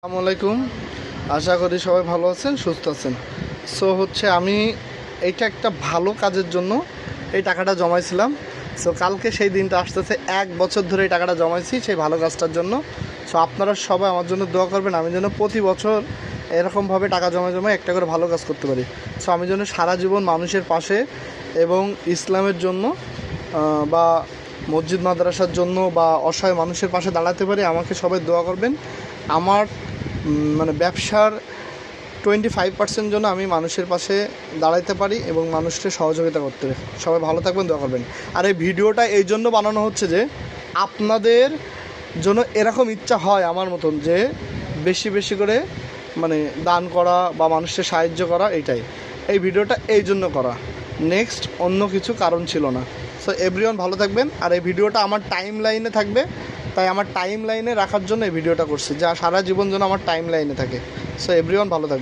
আসসালামু আলাইকুম। আশা করি সবাই ভালো আছেন, সুস্থ আছেন। সো হচ্ছে আমি এইটা একটা ভালো কাজের জন্য এই টাকাটা জমাইছিলাম। সো কালকে সেই দিনটা আসতেছে, এক বছর ধরে এই টাকাটা জমাইছি সেই ভালো কাজটার জন্য। সো আপনারা সবাই আমার জন্য দোয়া করবেন, আমি যেন প্রতি বছর এরকমভাবে টাকা জমা জমা একটা করে ভালো কাজ করতে পারি। সো আমি যেন সারা জীবন মানুষের পাশে এবং ইসলামের জন্য বা মসজিদ মাদ্রাসার জন্য বা অসহায় মানুষের পাশে দাঁড়াতে পারি, আমাকে সবাই দোয়া করবেন। আমার মানে ব্যবসার টোয়েন্টি ফাইভ পার্সেন্ট জন্য আমি মানুষের পাশে দাঁড়াইতে পারি এবং মানুষকে সহযোগিতা করতে সবাই ভালো থাকবেন, দোয়া করবেন। আর এই ভিডিওটা এই জন্য বানানো হচ্ছে যে, আপনাদের জন্য এরকম ইচ্ছা হয় আমার মতন যে, বেশি বেশি করে মানে দান করা বা মানুষকে সাহায্য করা এটাই। এই ভিডিওটা এই জন্য করা। নেক্সট অন্য কিছু কারণ ছিল না। সো এভরিওয়ান ভালো থাকবেন। আর এই ভিডিওটা আমার টাইম লাইনে থাকবে। তাই আমার টাইম লাইনে রাখার জন্য এই ভিডিওটা করছি, যা সারা জীবন যেন আমার টাইম লাইনে থাকে। সো এভরিওয়ান ভালো থাকবে